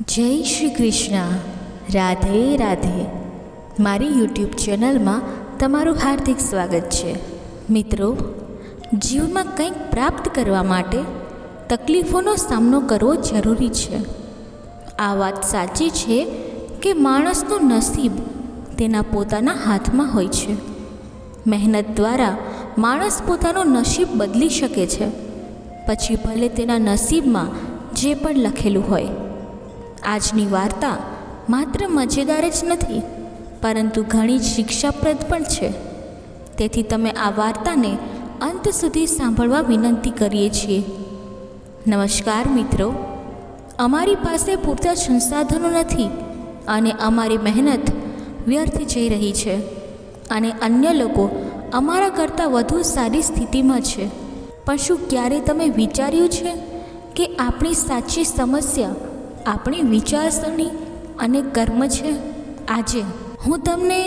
જય શ્રી કૃષ્ણ. રાધે રાધે. મારી યુટ્યુબ ચેનલમાં તમારું હાર્દિક સ્વાગત છે. મિત્રો, જીવનમાં કંઈક પ્રાપ્ત કરવા માટે તકલીફોનો સામનો કરવો જરૂરી છે. આ વાત સાચી છે કે માણસનું નસીબ તેના પોતાના હાથમાં હોય છે. મહેનત દ્વારા માણસ પોતાનું નસીબ બદલી શકે છે. પછી ભલે તેના નસીબમાં જે પણ લખેલું હોય આજની વાર્તા માત્ર મજેદાર જ નથી, પરંતુ ઘણી જ શિક્ષાપ્રદ પણ છે. તેથી તમે આ વાર્તાને અંત સુધી સાંભળવા વિનંતી કરીએ છીએ. નમસ્કાર મિત્રો. અમારી પાસે પૂરતા સંસાધનો નથી અને અમારી મહેનત વ્યર્થ જઈ રહી છે અને અન્ય લોકો અમારા કરતાં વધુ સારી સ્થિતિમાં છે. પણ શું ક્યારે તમે વિચાર્યું છે કે આપણી સાચી સમસ્યા આપણી વિચારસરણી અને કર્મ છે. આજે હું તમને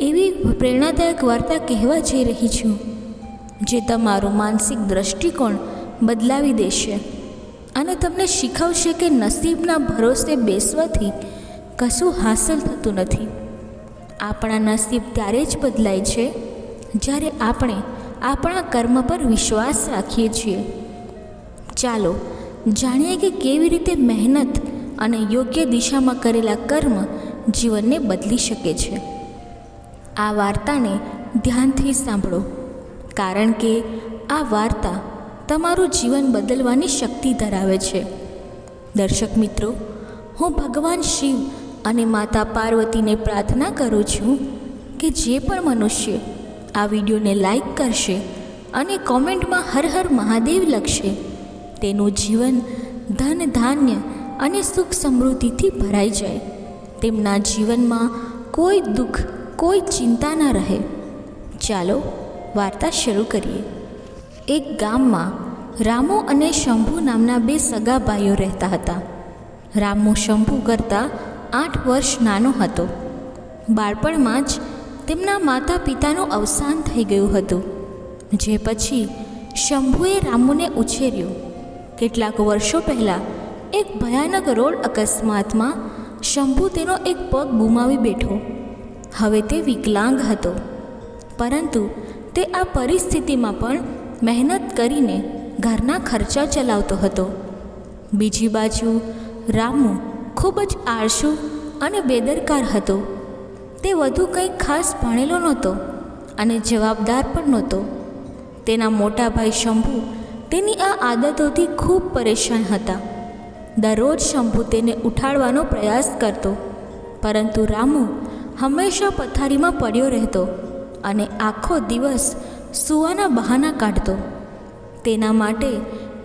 એવી પ્રેરણાદાયક વાર્તા કહેવા જઈ રહી છું, જે તમારું માનસિક દૃષ્ટિકોણ બદલાવી દેશે અને તમને શીખવશે કે નસીબના ભરોસે બેસવાથી કશું હાંસલ થતું નથી. આપણા નસીબ ત્યારે જ બદલાય છે, જ્યારે આપણે આપણા કર્મ પર વિશ્વાસ રાખીએ છીએ. ચાલો જાણીએ કે કેવી રીતે મહેનત અને યોગ્ય દિશામાં કરેલા કર્મ જીવનને બદલી શકે છે. આ વાર્તાને ધ્યાનથી સાંભળો, કારણ કે આ વાર્તા તમારું જીવન બદલવાની શક્તિ ધરાવે છે. દર્શક મિત્રો, હું ભગવાન શિવ અને માતા પાર્વતીને પ્રાર્થના કરું છું કે જે પણ મનુષ્ય આ વિડીયોને લાઈક કરશે અને કોમેન્ટમાં હર હર મહાદેવ લખશે, તેનું જીવન ધન ધાન્ય અને સુખ સમૃદ્ધિથી ભરાઈ જાય. તેમના જીવનમાં કોઈ દુઃખ, કોઈ ચિંતા ન રહે. ચાલો વાર્તા શરૂ કરીએ. એક ગામમાં રામુ અને શંભુ નામના બે સગા ભાઈઓ રહેતા હતા. રામુ શંભુ કરતાં આઠ વર્ષ નાનો હતો. બાળપણમાં જ તેમના માતા પિતાનું અવસાન થઈ ગયું હતું. જે પછી શંભુએ રામુને ઉછેર્યો. કેટલાક વર્ષો પહેલાં એક ભયાનક રોડ અકસ્માતમાં શંભુ તેનો એક પગ ગુમાવી બેઠો. હવે તે વિકલાંગ હતો. પરંતુ તે આ પરિસ્થિતિમાં પણ મહેનત કરીને ઘરના ખર્ચા ચલાવતો હતો. બીજી બાજુ રામુ ખૂબ જ આળસુ અને બેદરકાર હતો. તે વધુ કંઈ ખાસ ભણેલો નહોતો અને જવાબદાર પણ નહોતો. તેના મોટા ભાઈ શંભુ તેની આ આદતોથી ખૂબ પરેશાન હતા. દરરોજ શંભુ તેને ઉઠાડવાનો પ્રયાસ કરતો. પરંતુ રામુ હંમેશા પથારીમાં પડ્યો રહેતો અને આખો દિવસ સૂવાના બહાના કાઢતો. તેના માટે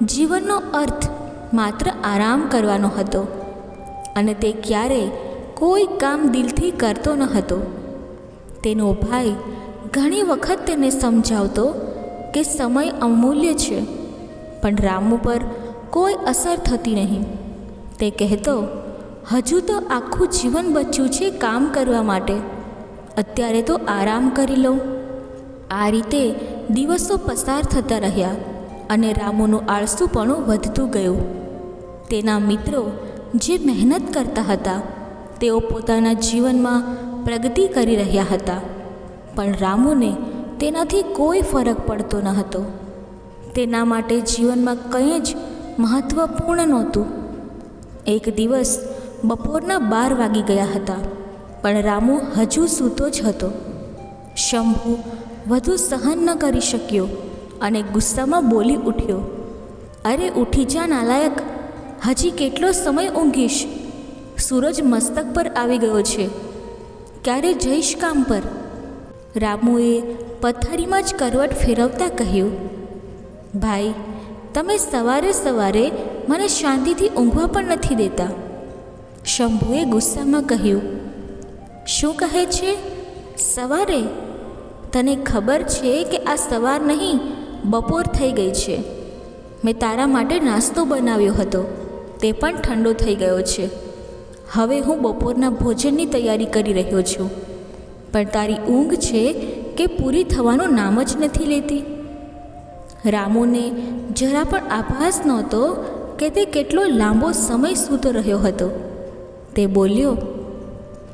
જીવનનો અર્થ માત્ર આરામ કરવાનો હતો અને તે ક્યારેય કોઈ કામ દિલથી કરતો ન હતો. તેનો ભાઈ ઘણી વખત તેને સમજાવતો કે સમય અમૂલ્ય છે, પણ રામુ પર કોઈ અસર થતી નહીં. તે કહેતો, હજુ તો આખું જીવન બચ્યું છે કામ કરવા માટે. અત્યારે તો આરામ કરી લઉં. આ રીતે દિવસો પસાર થતા રહ્યા અને રામુનું આળસુપણું વધતું ગયું. તેના મિત્રો જે મહેનત કરતા હતા, તેઓ પોતાના જીવનમાં પ્રગતિ કરી રહ્યા હતા. પણ રામુને તેનાથી કોઈ ફરક પડતો ન હતો. તેના માટે જીવનમાં કંઈ જ મહત્ત્વપૂર્ણ નહોતું. એક દિવસ બપોરના બાર વાગી ગયા હતા, પણ રામુ હજુ સૂતો જ હતો. શંભુ વધુ સહન ન કરી શક્યો અને ગુસ્સામાં બોલી ઉઠ્યો, અરે, ઉઠી જા નાલાયક. હજી કેટલો સમય ઊંઘીશ? સૂરજ મસ્તક પર આવી ગયો છે. ક્યારે જઈશ કામ પર? રામુએ પથારીમાં જ કરવટ ફેરવતા કહ્યું, ભાઈ, તમે સવારે સવારે મને શાંતિથી ઊંઘવા પણ નથી દેતા. શંભુએ ગુસ્સામાં કહ્યું, શું કહે છે? સવારે? તને ખબર છે કે આ સવાર નહીં, બપોર થઈ ગઈ છે. મેં તારા માટે નાસ્તો બનાવ્યો હતો. તે પણ ઠંડો થઈ ગયો છે. હવે હું બપોરના ભોજનની તૈયારી કરી રહ્યો છું. પણ તારી ઊંઘ છે કે પૂરી થવાનું નામ જ નથી લેતી? રામુને જરા પણ આભાસ નહોતો કે તે કેટલો લાંબો સમય સૂતો રહ્યો હતો. તે બોલ્યો,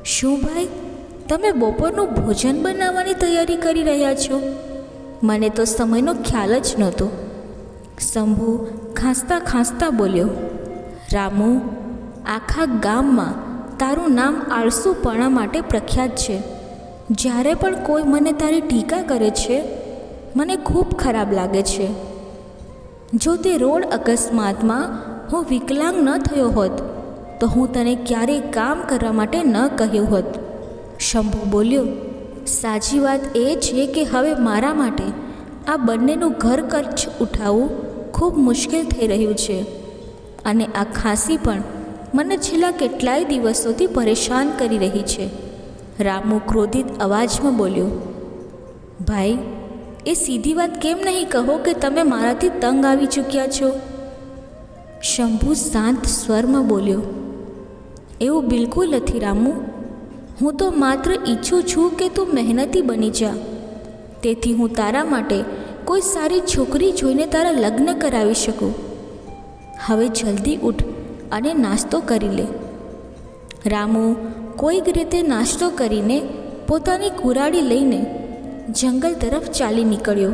શું ભાઈ, તમે બપોરનું ભોજન બનાવવાની તૈયારી કરી રહ્યા છો? મને તો સમયનો ખ્યાલ જ નહોતો. શંભુ ખાંસતા ખાંસતા બોલ્યો, રામુ, આખા ગામમાં તારું નામ આળસુપણા માટે પ્રખ્યાત છે. જ્યારે પણ કોઈ મને તારી ટીકા કરે છે, મને ખૂબ ખરાબ લાગે છે. જો તે રોડ અકસ્માતમાં હું વિકલાંગ ન થયો હોત, તો હું તને ક્યારેય કામ કરવા માટે ન કહ્યું હોત. શંભુ બોલ્યો, સાચી વાત એ છે કે હવે મારા માટે આ બંનેનું ઘર ખર્ચ ઉઠાવવું ખૂબ મુશ્કેલ થઈ રહ્યું છે અને આ ખાંસી પણ મને છેલ્લા કેટલાય દિવસોથી પરેશાન કરી રહી છે. રામુ ક્રોધિત અવાજમાં બોલ્યો, ભાઈ એ સીધી વાત કેમ નહીં કહો કે તમે મારાથી તંગ આવી ચૂક્યા છો? શંભુ શાંત સ્વરમાં બોલ્યો, એવું બિલકુલ નથી રામુ. હું તો માત્ર ઈચ્છું છું કે તું મહેનતી બની જા. તેથી હું તારા માટે કોઈ સારી છોકરી જોઈને તારા લગ્ન કરાવી શકું. હવે જલ્દી ઉઠ અને નાસ્તો કરી લે. રામુ કોઈક રીતે નાસ્તો કરીને પોતાની કુરાડી લઈને જંગલ તરફ ચાલી નીકળ્યો.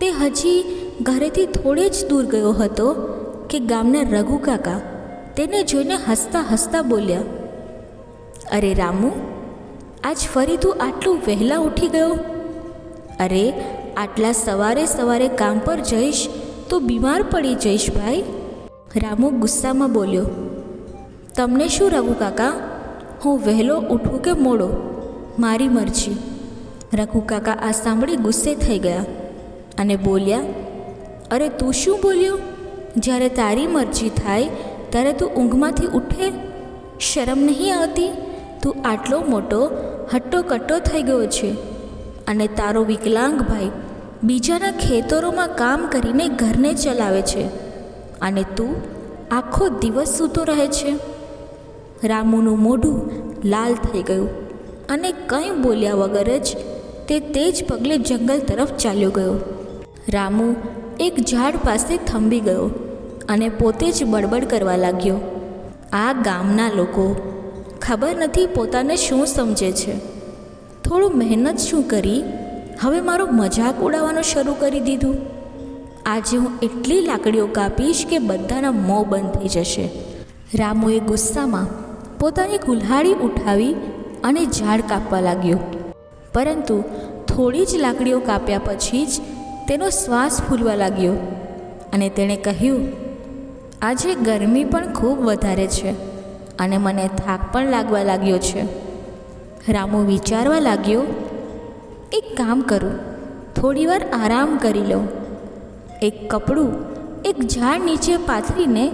તે હજી ઘરેથી થોડે જ દૂર ગયો હતો કે ગામના રઘુ કાકા તેને જોઈને હસતા હસતા બોલ્યા, અરે રામુ, આજ ફરી તું આટલું વહેલા ઉઠી ગયો? અરે, આટલા સવારે સવારે કામ પર જઈશ તો બીમાર પડી જઈશ ભાઈ. રામુ ગુસ્સામાં બોલ્યો, તમને શું રઘુ કાકા, હું વહેલો ઉઠું કે મોડો? મારી મરજી. રઘુ કાકા આ સાંભળી ગુસ્સે થઈ ગયા અને બોલ્યા, અરે તું શું બોલ્યો? જ્યારે તારી મરજી થાય, ત્યારે તું ઊંઘમાંથી ઉઠે? શરમ નહીં આવતી? તું આટલો મોટો, હટ્ટો કટ્ટો થઈ ગયો છે. અને તારો વિકલાંગ ભાઈ બીજાના ખેતરોમાં કામ કરીને ઘરને ચલાવે છે અને તું આખો દિવસ સૂતો રહે છે. રામુનું મોઢું લાલ થઈ ગયું અને કંઈ બોલ્યા વગર જ તે તે જ પગલે જંગલ તરફ ચાલ્યો ગયો. રામુ એક ઝાડ પાસે થંભી ગયો અને પોતે જ બડબડ કરવા લાગ્યો. આ ગામના લોકો ખબર નથી પોતાને શું સમજે છે. થોડું મહેનત શું કરી? હવે મારો મજાક ઉડાવવાનું શરૂ કરી દીધું. આજે હું એટલી લાકડીઓ કાપીશ કે બધાના મોં બંધ થઈ જશે. રામુએ ગુસ્સામાં પોતાની કુલ્હાડી ઉઠાવી અને ઝાડ કાપવા લાગ્યો. પરંતુ થોડી જ લાકડીઓ કાપ્યા પછી જ તેનો શ્વાસ ફૂલવા લાગ્યો અને તેણે કહ્યું, આજે ગરમી પણ ખૂબ વધારે છે અને મને થાક પણ લાગવા લાગ્યો છે. રામુ વિચારવા લાગ્યો, એક કામ કરું થોડીવાર આરામ કરી લઉં. એક કપડું એક ઝાડ નીચે પાથરીને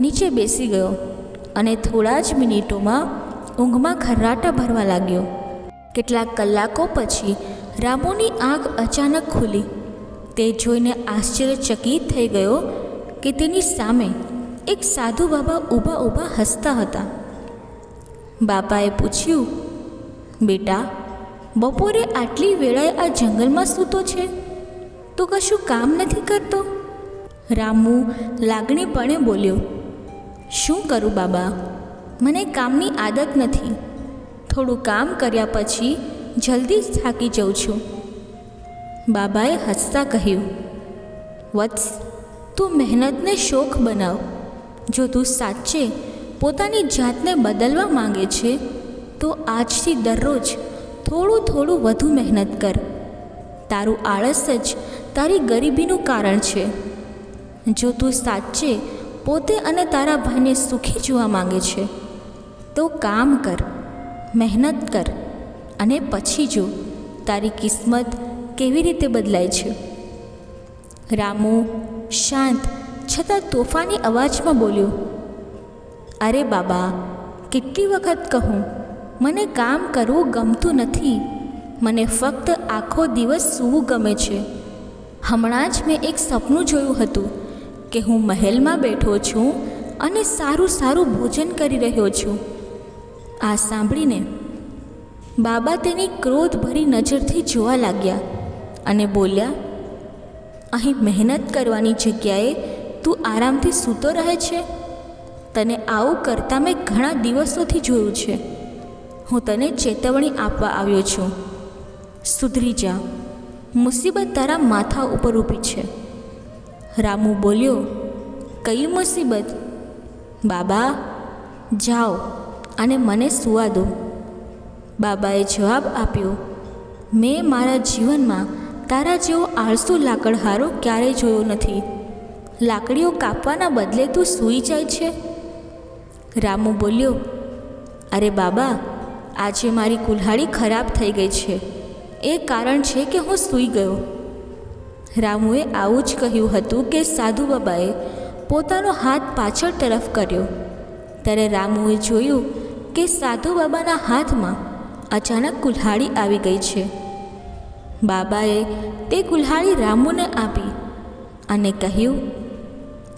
નીચે બેસી ગયો અને થોડા જ મિનિટોમાં ઊંઘમાં ખર્રાટા ભરવા લાગ્યો. કેટલાક કલાકો પછી રામુની આંખ અચાનક ખુલી. તે જોઈને આશ્ચર્યચકિત થઈ ગયો કે તેની સામે એક સાધુ બાબા ઊભા ઊભા હસતા હતા. બાપાએ પૂછ્યું, બેટા, બપોરે આટલી વેળાએ આ જંગલમાં સૂતો છે? તો કશું કામ નથી કરતો? રામુ લાગણીપણે બોલ્યો, શું કરું બાબા? મને કામની આદત નથી. થોડું કામ કર્યા પછી જલ્દી જ થાકી જાઉં છું. બાબાએ હસતા કહ્યું, વત્સ, તું મહેનતને શોખ બનાવ. જો તું સાચે પોતાની જાતને બદલવા માંગે છે, તો આજથી દરરોજ થોડું થોડું વધુ મહેનત કર. તારું આળસ જ તારી ગરીબીનું કારણ છે. જો તું સાચે પોતે અને તારા ભાઈને સુખી જોવા માંગે છે, તો કામ કર. મહેનત કર અને પછી જો તારી કિસ્મત કેવી રીતે બદલાય છે? રામુ શાંત છતાં તોફાની અવાજમાં બોલ્યો, અરે બાબા, કેટલી વખત કહું, મને કામ કરવું ગમતું નથી. મને ફક્ત આખો દિવસ સૂવું ગમે છે. હમણાં જ મેં એક સપનું જોયું હતું કે હું મહેલમાં બેઠો છું અને સારું સારું ભોજન કરી રહ્યો છું. આ સાંભળીને બાબા તેની ક્રોધભરી નજરથી જોવા લાગ્યા અને બોલ્યા, અહીં મહેનત કરવાની જગ્યાએ તું આરામથી સૂતો રહે છે? તને આવું કરતાં મેં ઘણા દિવસોથી જોયું છે. હું તને ચેતવણી આપવા આવ્યો છું. સુધરી જા. મુસીબત તારા માથા ઉપર ઊભી છે. રામુ બોલ્યો, કઈ મુસીબત? બાબા, જાઓ. અને મને સુવા દો. બાબાએ જવાબ આપ્યો, મેં મારા જીવનમાં તારા જેવો આળસુ લાકડહારો ક્યારેય જોયો નથી. લાકડીઓ કાપવાના બદલે તું સૂઈ જાય છે. રામુ બોલ્યો, અરે બાબા, આજે મારી કુલ્હાડી ખરાબ થઈ ગઈ છે. એ કારણ છે કે હું સૂઈ ગયો. રામુએ આવું જ કહ્યું હતું કે સાધુ બાબાએ પોતાનો હાથ પાછળ તરફ કર્યો. ત્યારે રામુએ જોયું કે સાધુ બાબાના હાથમાં અચાનક કુલ્હાડી આવી ગઈ છે. બાબાએ તે કુલ્હાડી રામુને આપી અને કહ્યું,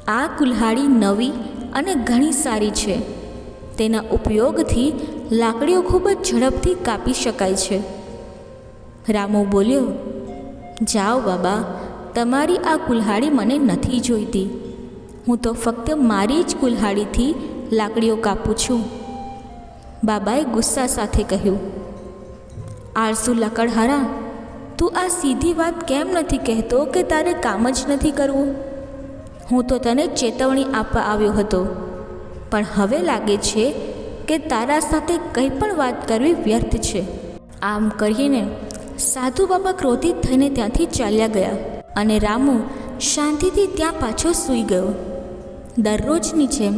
આ કુલ્હાડી નવી અને ઘણી સારી છે. તેના ઉપયોગથી લાકડીઓ ખૂબ જ ઝડપથી કાપી શકાય છે. રામુ બોલ્યો, જાઓ બાબા, તમારી આ કુલ્હાડી મને નથી જોઈતી. હું તો ફક્ત મારી જ કુલ્હાડીથી લાકડીઓ કાપું છું. બાબાએ ગુસ્સા સાથે કહ્યું, આળસુ લકડહારા, તું આ સીધી વાત કેમ નથી કહેતો કે તારે કામ જ નથી કરવું? હું તો તને ચેતવણી આપવા આવ્યો હતો, પણ હવે લાગે છે કે તારા સાથે કંઈ પણ વાત કરવી વ્યર્થ છે. આમ કહીને સાધુ બાબા ક્રોધિત થઈને ત્યાંથી ચાલ્યા ગયા અને રામુ શાંતિથી ત્યાં પાછો સૂઈ ગયો. દરરોજની જેમ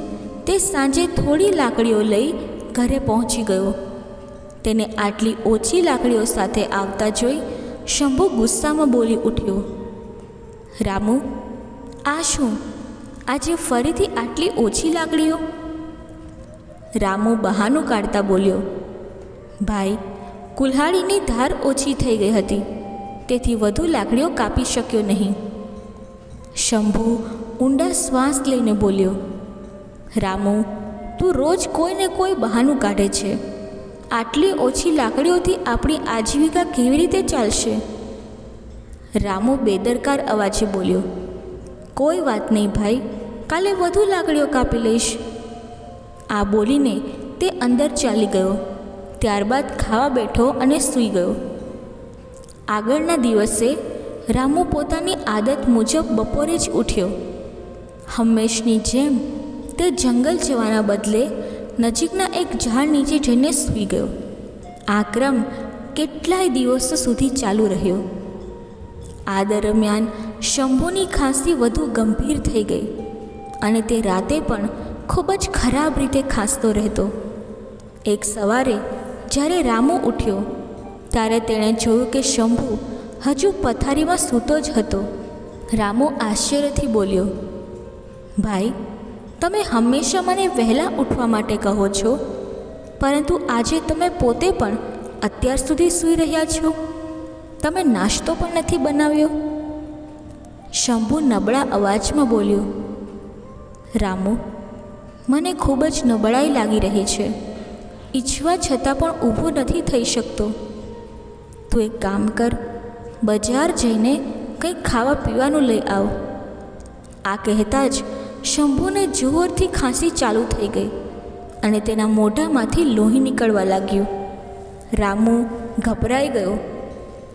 તે સાંજે થોડી લાકડીઓ લઈ ઘરે પહોંચી ગયો. તેને આટલી ઓછી લાકડીઓ સાથે આવતા જોઈ શંભુ ગુસ્સામાં બોલી ઉઠ્યો, રામુ, આ શું? આજે ફરીથી આટલી ઓછી લાકડીઓ? રામુ બહાનું કાઢતા બોલ્યો, ભાઈ, કુલ્હાડીની ધાર ઓછી થઈ ગઈ હતી, તેથી વધુ લાકડીઓ કાપી શક્યો નહીં. શંભુ ઊંડા શ્વાસ લઈને બોલ્યો, રામુ તું રોજ કોઈને કોઈ બહાનું કાઢે છે. આટલી ઓછી લાકડીઓથી આપણી આજીવિકા કેવી રીતે ચાલશે? રામુ બેદરકાર અવાજે બોલ્યો, કોઈ વાત નહીં ભાઈ, કાલે વધુ લાકડીઓ કાપી લઈશ. આ બોલીને તે અંદર ચાલી ગયો, ત્યારબાદ ખાવા બેઠો અને સૂઈ ગયો. આગળના દિવસે રામુ પોતાની આદત મુજબ બપોરે જ ઉઠ્યો. હંમેશની જેમ તે જંગલ જવાના બદલે નજીકના એક ઝાડ નીચે જઈને સૂઈ ગયો. આ ક્રમ કેટલાય દિવસો સુધી ચાલુ રહ્યો. આ દરમિયાન શંભુની ખાંસી વધુ ગંભીર થઈ ગઈ અને તે રાતે પણ ખૂબ જ ખરાબ રીતે ખાંસતો રહેતો. એક સવારે જ્યારે રામુ ઉઠ્યો, ત્યારે તેણે જોયું કે શંભુ હજુ પથારીમાં સૂતો જ હતો. રામુ આશ્ચર્યથી બોલ્યો, ભાઈ તમે હંમેશા મને વહેલા ઉઠવા માટે કહો છો? પરંતુ આજે તમે પોતે પણ અત્યાર સુધી સૂઈ રહ્યા છો. તમે નાસ્તો પણ નથી બનાવ્યો? શંભુ નબળા અવાજમાં બોલ્યો, રામુ, મને ખૂબ જ નબળાઈ લાગી રહી છે. ઈચ્છવા છતાં પણ ઊભો નથી થઈ શકતો. તું એક કામ કર, બજાર જઈને કંઈક ખાવા પીવાનું લઈ આવ. આ કહેતા જ શંભુને જોરથી ખાંસી ચાલુ થઈ ગઈ અને તેના મોઢામાંથી લોહી નીકળવા લાગ્યું. રામુ ગભરાઈ ગયો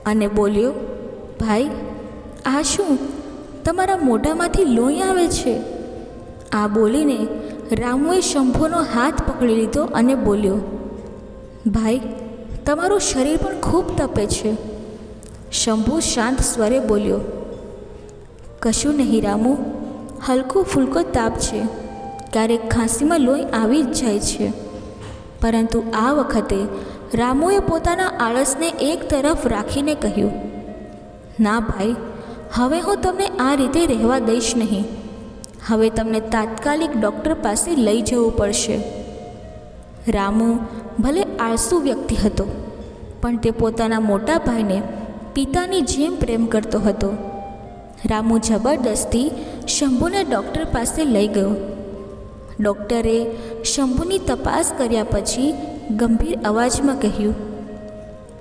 અને બોલ્યો, ભાઈ, આ શું? તમારા મોઢામાંથી લોહી આવે છે? આ બોલીને રામુએ શંભુનો હાથ પકડી લીધો અને બોલ્યો, ભાઈ, તમારું શરીર પણ ખૂબ તપે છે. શંભુ શાંત સ્વરે બોલ્યો, કશું નહીં રામુ હલકો ફૂલકો તાપ છે. ક્યારેક ખાંસીમાં લોહી આવી જ જાય છે. પરંતુ આ વખતે રામુએ પોતાના આળસને એક તરફ રાખીને કહ્યું, ના ભાઈ, હવે હું તમને આ રીતે રહેવા દઈશ નહીં. હવે તમને તાત્કાલિક ડૉક્ટર પાસે લઈ જવું પડશે. રામુ ભલે આળસુ વ્યક્તિ હતો, પણ તે પોતાના મોટા ભાઈને પિતાની જેમ પ્રેમ કરતો હતો. રામુ જબરદસ્તી શંભુને ડૉક્ટર પાસે લઈ ગયો. ડૉક્ટરે શંભુની તપાસ કર્યા પછી ગંભીર અવાજમાં કહ્યું,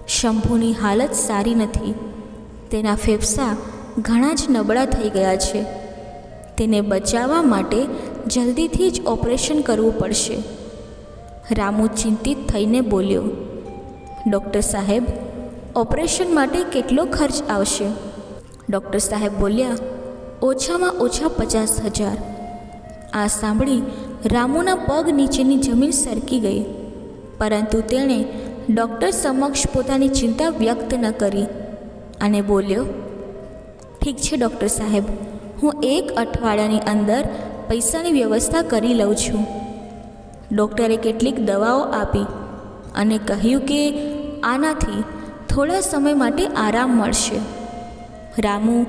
શંભુની હાલત સારી નથી. તેના ફેફસા ઘણા જ નબળા થઈ ગયા છે. તેને બચાવવા માટે જલ્દીથી જ ઓપરેશન કરવું પડશે. રામુ ચિંતિત થઈને બોલ્યો, ડૉક્ટર સાહેબ, ઓપરેશન માટે કેટલો ખર્ચ આવશે? ડૉક્ટર સાહેબ બોલ્યા ઓછામાં ઓછા પચાસ હજાર. આ સાંભળી રામુના પગ નીચેની જમીન સરકી ગઈ. પરંતુ તેણે ડૉક્ટર સમક્ષ પોતાની ચિંતા વ્યક્ત ન કરી અને બોલ્યો, ઠીક છે, ડૉક્ટર સાહેબ, હું એક અઠવાડિયાની અંદર પૈસાની વ્યવસ્થા કરી લઉં છું. ડૉક્ટરે કેટલીક દવાઓ આપી અને કહ્યું કે આનાથી થોડા સમય માટે આરામ મળશે. રામુ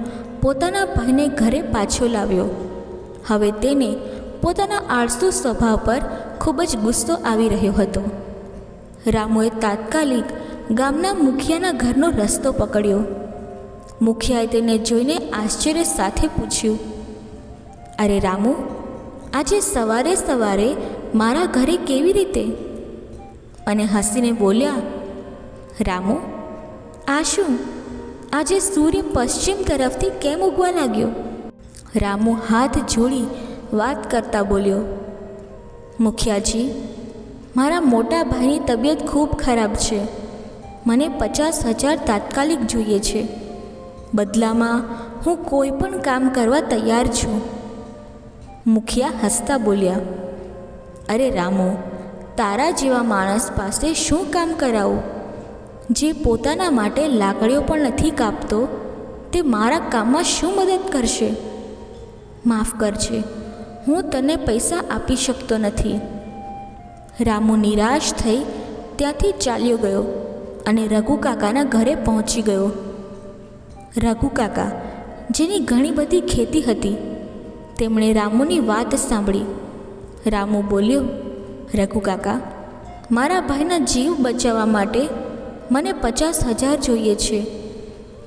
પોતાના ભાઈને ઘરે પાછો લાવ્યો. હવે તેને પોતાના આળસુ સ્વભાવ પર ખૂબ જ ગુસ્સો આવી રહ્યો હતો. રામુએ તાત્કાલિક ગામના મુખિયાના ઘરનો રસ્તો પકડ્યો. મુખિયાએ તેને જોઈને આશ્ચર્ય સાથે પૂછ્યું, અરે રામુ, આજે સવારે સવારે મારા ઘરે કેવી રીતે? અને હસીને બોલ્યા, રામુ, આ શું? આજે સૂર્ય પશ્ચિમ તરફથી કેમ ઉગવા લાગ્યો? રામુ હાથ જોડી વાત કરતા બોલ્યો, મુખિયાજી, મારા મોટા ભાઈની તબિયત ખૂબ ખરાબ છે. મને પચાસ હજાર તાત્કાલિક જોઈએ છે. બદલામાં હું કોઈ પણ કામ કરવા તૈયાર છું. મુખિયા હસતા બોલ્યા, અરે રામુ, તારા જેવા માણસ પાસે શું કામ કરાવું? જે પોતાના માટે લાકડીઓ પણ નથી કાપતો, તે મારા કામમાં શું મદદ કરશે? માફ કરજે, હું તને પૈસા આપી શકતો નથી. રામુ નિરાશ થઈ ત્યાંથી ચાલ્યો ગયો અને રઘુ કાકાના ઘરે પહોંચી ગયો. રઘુ કાકા, જેની ઘણી બધી ખેતી હતી, તેમણે રામુની વાત સાંભળી. રામુ બોલ્યો, રઘુ કાકા, મારા ભાઈના જીવ બચાવવા માટે મને પચાસ હજાર જોઈએ છે.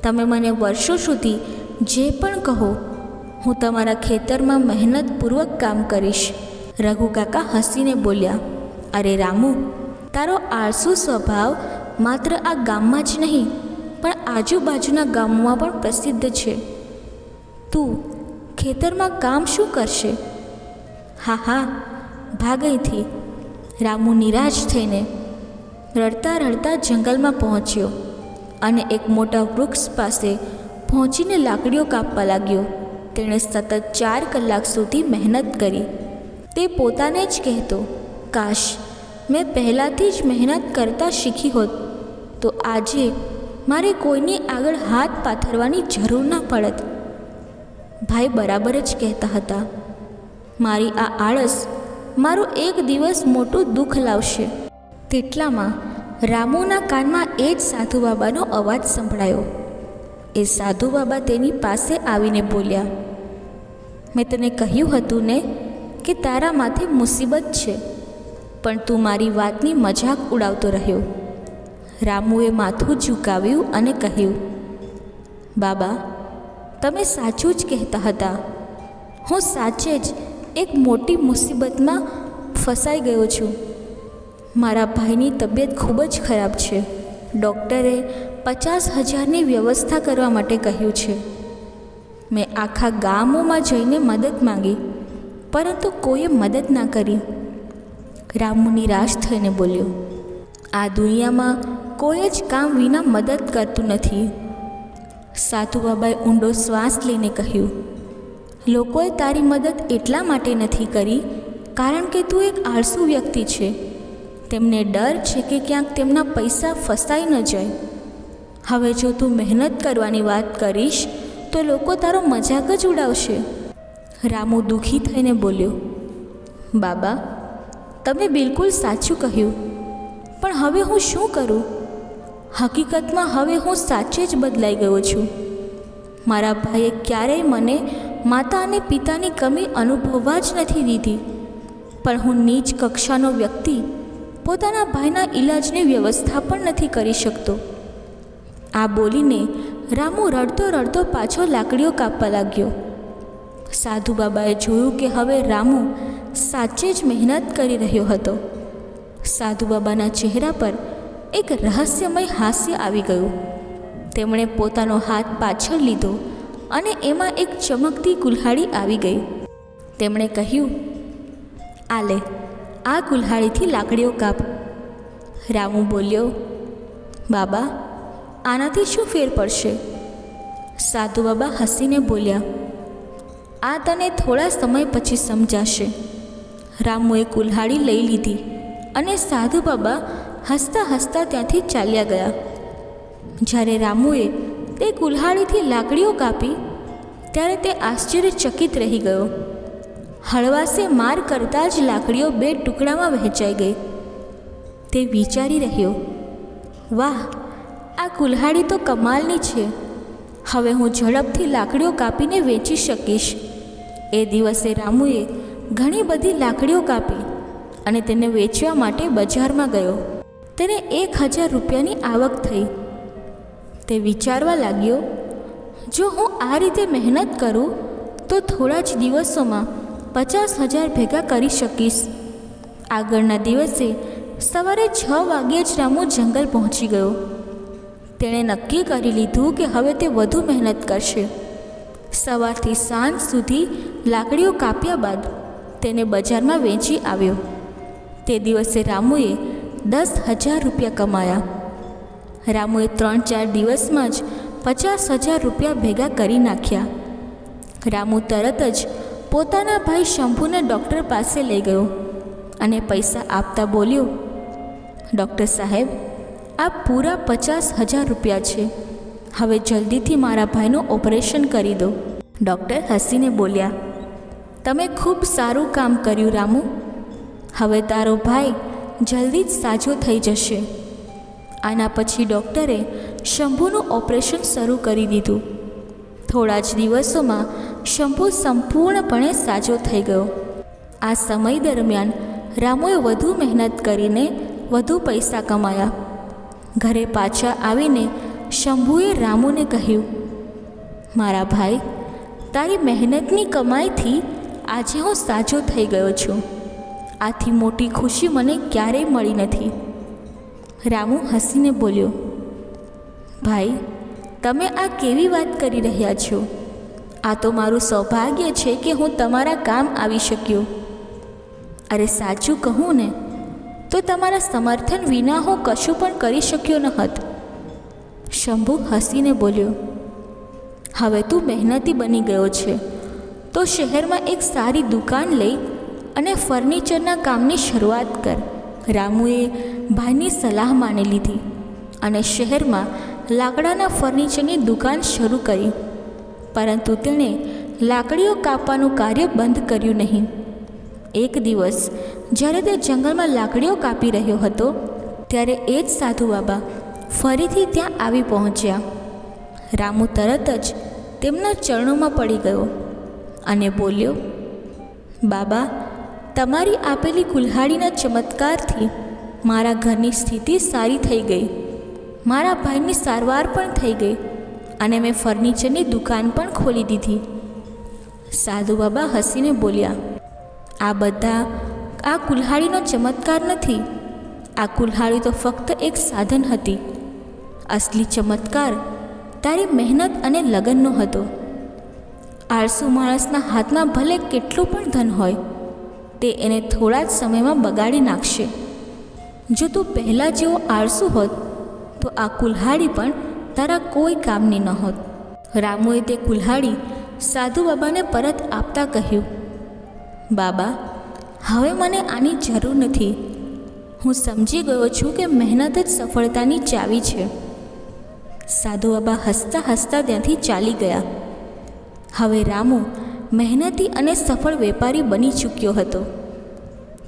તમે મને વર્ષો સુધી જે પણ કહો, હું તમારા ખેતરમાં મહેનતપૂર્વક કામ કરીશ. રઘુ કાકા હસીને બોલ્યા, અરે રામુ, તારો આળસુ સ્વભાવ માત્ર આ ગામમાં જ નહીં, પણ આજુબાજુના ગામોમાં પણ પ્રસિદ્ધ છે. તું ખેતરમાં કામ શું કરશે? હા હા ભાગ અહીંથી રામુ નિરાશ થઈને રડતા રડતા જંગલમાં પહોંચ્યો અને એક મોટા વૃક્ષ પાસે પહોંચીને લાકડીઓ કાપવા લાગ્યો. તેણે સતત ચાર કલાક સુધી મહેનત કરી. તે પોતાને જ કહેતો, કાશ મેં પહેલાંથી જ મહેનત કરતાં શીખી હોત, તો આજે મારે કોઈની આગળ હાથ પાથરવાની જરૂર ના પડત. ભાઈ બરાબર જ કહેતા હતા, મારી આ આળસ મારું એક દિવસ મોટું દુઃખ લાવશે. તેટલામાં રામુના કાનમાં એ જ સાધુ બાબાનો અવાજ સંભળાયો. એ સાધુ બાબા તેની પાસે આવીને બોલ્યા, મેં તને કહ્યું હતું ને કે તારા માથે મુસીબત છે, પણ તું મારી વાતની મજાક ઉડાવતો રહ્યો. રામુએ માથું ઝુકાવ્યું અને કહ્યું, બાબા, તમે સાચું જ કહેતા હતા. હું સાચે જ એક મોટી મુસીબતમાં ફસાઈ ગયો છું. મારા ભાઈની તબિયત ખૂબ જ ખરાબ છે. ડૉક્ટરે પચાસ હજારની વ્યવસ્થા કરવા માટે કહ્યું છે. મેં આખા ગામોમાં જઈને મદદ માંગી, પરંતુ કોઈએ મદદ ના કરી. રામુ નિરાશ થઈને બોલ્યો, આ દુનિયામાં કોઈ જ કામ વિના મદદ કરતું નથી. સાધુ બાબાએ ઊંડો શ્વાસ લઈને કહ્યું, લોકોએ તારી મદદ એટલા માટે નથી કરી, કારણ કે તું એક આળસુ વ્યક્તિ છે. તેમને ડર છે કે ક્યાંક તેમના પૈસા ફસાઈ ન જાય. હવે જો તું મહેનત કરવાની વાત કરીશ, તો લોકો તારો મજાક જ ઉડાવશે. રામુ દુઃખી થઈને બોલ્યો, બાબા, તમે બિલકુલ સાચું કહ્યું. પણ હવે હું શું કરું? હકીકતમાં હવે હું સાચે જ બદલાઈ ગયો છું. મારા ભાઈએ ક્યારેય મને માતા અને પિતાની કમી અનુભવવા જ નથી દીધી. પણ હું નીચ કક્ષાનો વ્યક્તિ પોતાના ભાઈના ઈલાજની વ્યવસ્થા પણ નથી કરી શકતો. આ બોલીને રામુ રડતો રડતો પાછો લાકડીઓ કાપવા લાગ્યો. સાધુ બાબાએ જોયું કે હવે રામુ સાચે જ મહેનત કરી રહ્યો હતો. સાધુ બાબાના ચહેરા પર એક રહસ્યમય હાસ્ય આવી ગયું. તેમણે પોતાનો હાથ પાછળ લીધો અને એમાં એક ચમકતી કુલ્હાડી આવી ગઈ. તેમણે કહ્યું આ લે આ કુલ્હાડીથી લાકડીઓ કાપ. રામુ બોલ્યો, બાબા, આનાથી શું ફેર પડશે? સાધુ બાબા હસીને બોલ્યા, આ તને થોડા સમય પછી સમજાશે. રામુએ કુલ્હાડી લઈ લીધી અને સાધુ બાબા હસતા હસતા ત્યાંથી ચાલ્યા ગયા. જ્યારે રામુએ તે કુલ્હાડીથી લાકડીઓ કાપી, ત્યારે તે આશ્ચર્યચકિત રહી ગયો. હળવાશે માર કરતાં જ લાકડીઓ બે ટુકડામાં વહેંચાઈ ગઈ. તે વિચારી રહ્યો, વાહ, આ કુલ્હાડી તો કમાલની છે. હવે હું ઝડપથી લાકડીઓ કાપીને વેચી શકીશ. એ દિવસે રામુએ ઘણી બધી લાકડીઓ કાપી અને તેને વેચવા માટે બજારમાં ગયો. તેને એક હજાર રૂપિયાની આવક થઈ. તે વિચારવા લાગ્યો, જો હું આ રીતે મહેનત કરું, તો થોડા જ દિવસોમાં પચાસ હજાર ભેગા કરી શકીશ. આગળના દિવસે સવારે છ વાગ્યે જ રામુ જંગલ પહોંચી ગયો. તેણે નક્કી કરી લીધું કે હવે તે વધુ મહેનત કરશે. સવારથી સાંજ સુધી લાકડીઓ કાપ્યા બાદ તેને બજારમાં વેચી આવ્યો. તે દિવસે રામુએ દસ હજાર રૂપિયા કમાયા. રામુએ ત્રણ ચાર દિવસમાં જ પચાસ હજાર રૂપિયા ભેગા કરી નાખ્યા. રામુ તરત જ પોતાના ભાઈ શંભુને ડૉક્ટર પાસે લઈ ગયો અને પૈસા આપતા બોલ્યો ડૉક્ટર સાહેબ, આ પૂરા પચાસ હજાર રૂપિયા છે. હવે જલ્દીથી મારા ભાઈનું ઓપરેશન કરી દો. ડૉક્ટર હસીને બોલ્યા, તમે ખૂબ સારું કામ કર્યું રામુ. હવે તારો ભાઈ જલ્દી જ સાજો થઈ જશે. આના પછી ડૉક્ટરે શંભુનું ઓપરેશન શરૂ કરી દીધું. થોડા જ દિવસોમાં શંભુ સંપૂર્ણપણે સાજો થઈ ગયો. આ સમય દરમિયાન રામુએ વધુ મહેનત કરીને વધુ પૈસા કમાયા. ઘરે પાછા આવીને શંભુએ રામુને કહ્યું, મારા ભાઈ, તારી મહેનતની કમાઈથી આજે હું સાજો થઈ ગયો છું. આથી મોટી ખુશી મને ક્યારેય મળી નથી. રામુ હસીને બોલ્યો, ભાઈ, તમે આ કેવી વાત કરી રહ્યા છો? આ તો મારું સૌભાગ્ય છે કે હું તમારા કામ આવી શક્યો. અરે સાચું કહું ને, તો તમારા સમર્થન વિના હું કશું પણ કરી શક્યો ન હોત. શંભુ હસીને બોલ્યો, હવે તું મહેનતી બની ગયો છે. તો શહેરમાં એક સારી દુકાન લઈ અને ફર્નિચરના કામની શરૂઆત કર. રામુએ ભાઈની સલાહ માની લીધી અને શહેરમાં લાકડાના ફર્નિચરની દુકાન શરૂ કરી. પરંતુ તેણે લાકડીઓ કાપવાનું કાર્ય બંધ કર્યું નહીં. એક દિવસ, જ્યારે તે જંગલમાં લાકડીઓ કાપી રહ્યો હતો, ત્યારે એ જ સાધુ બાબા ફરીથી ત્યાં આવી પહોંચ્યા. રામુ તરત જ તેમના ચરણોમાં પડી ગયો અને બોલ્યો, બાબા, તમારી આપેલી કુલ્હાડીના ચમત્કારથી મારા ઘરની સ્થિતિ સારી થઈ ગઈ. મારા ભાઈની સારવાર પણ થઈ ગઈ. અને મેં ફર્નિચરની દુકાન પણ ખોલી દીધી. સાધુ બાબા હસીને બોલ્યા, આ બધા, આ કુલ્હાડીનો ચમત્કાર નથી. આ કુલ્હાડી તો ફક્ત એક સાધન હતી. અસલી ચમત્કાર તારી મહેનત અને લગનનો હતો. આળસુ માણસના હાથમાં ભલે કેટલું પણ ધન હોય, તે એને થોડા જ સમયમાં બગાડી નાખશે. જો તું પહેલાં જેવો આળસુ હોત, તો આ કુલ્હાડી પણ તારા કોઈ કામની ન હોત રામુએ તે કુલ્હાડી સાધુ બાબાને પરત આપતા કહ્યું, બાબા, હવે મને આની જરૂર નથી. હું સમજી ગયો છું કે મહેનત જ સફળતાની ચાવી છે. સાધુ બાબા હસતા હસતા ત્યાંથી ચાલી ગયા. હવે રામુ મહેનતી અને સફળ વેપારી બની ચૂક્યો હતો.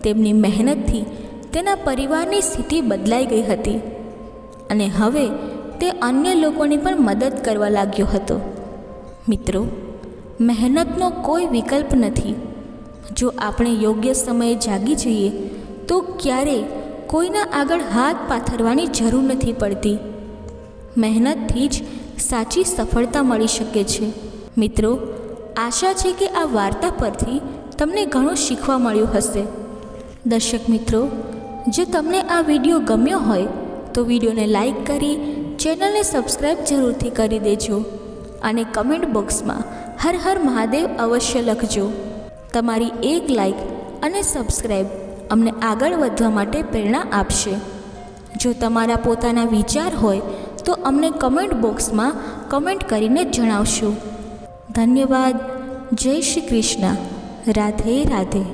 તેમની મહેનતથી તેના પરિવારની સ્થિતિ બદલાઈ ગઈ હતી. અને હવે તે અન્ય લોકોની પણ મદદ કરવા લાગ્યો હતો. મિત્રો, મહેનતનો કોઈ વિકલ્પ નથી. જો આપણે યોગ્ય સમયે જાગી જઈએ, તો ક્યારેય કોઈના આગળ હાથ પાથરવાની જરૂર નથી પડતી. મહેનતથી જ સાચી સફળતા મળી શકે છે. મિત્રો, આશા છે કે આ વાર્તા પરથી તમને ઘણું શીખવા મળ્યું હશે. દર્શક મિત્રો, જો તમને આ વીડિયો ગમ્યો હોય, તો વિડીયોને લાઈક કરી ચેનલને સબસ્ક્રાઈબ જરૂરથી કરી દેજો અને કમેન્ટ બોક્સમાં હર હર મહાદેવ અવશ્ય લખજો. તમારી એક લાઈક અને સબસ્ક્રાઈબ અમને આગળ વધવા માટે પ્રેરણા આપશે. જો તમારા પોતાના વિચાર હોય તો અમને કમેન્ટ બોક્સમાં કમેન્ટ કરીને જણાવશો. ધન્યવાદ. જય શ્રી કૃષ્ણ. રાધે રાધે.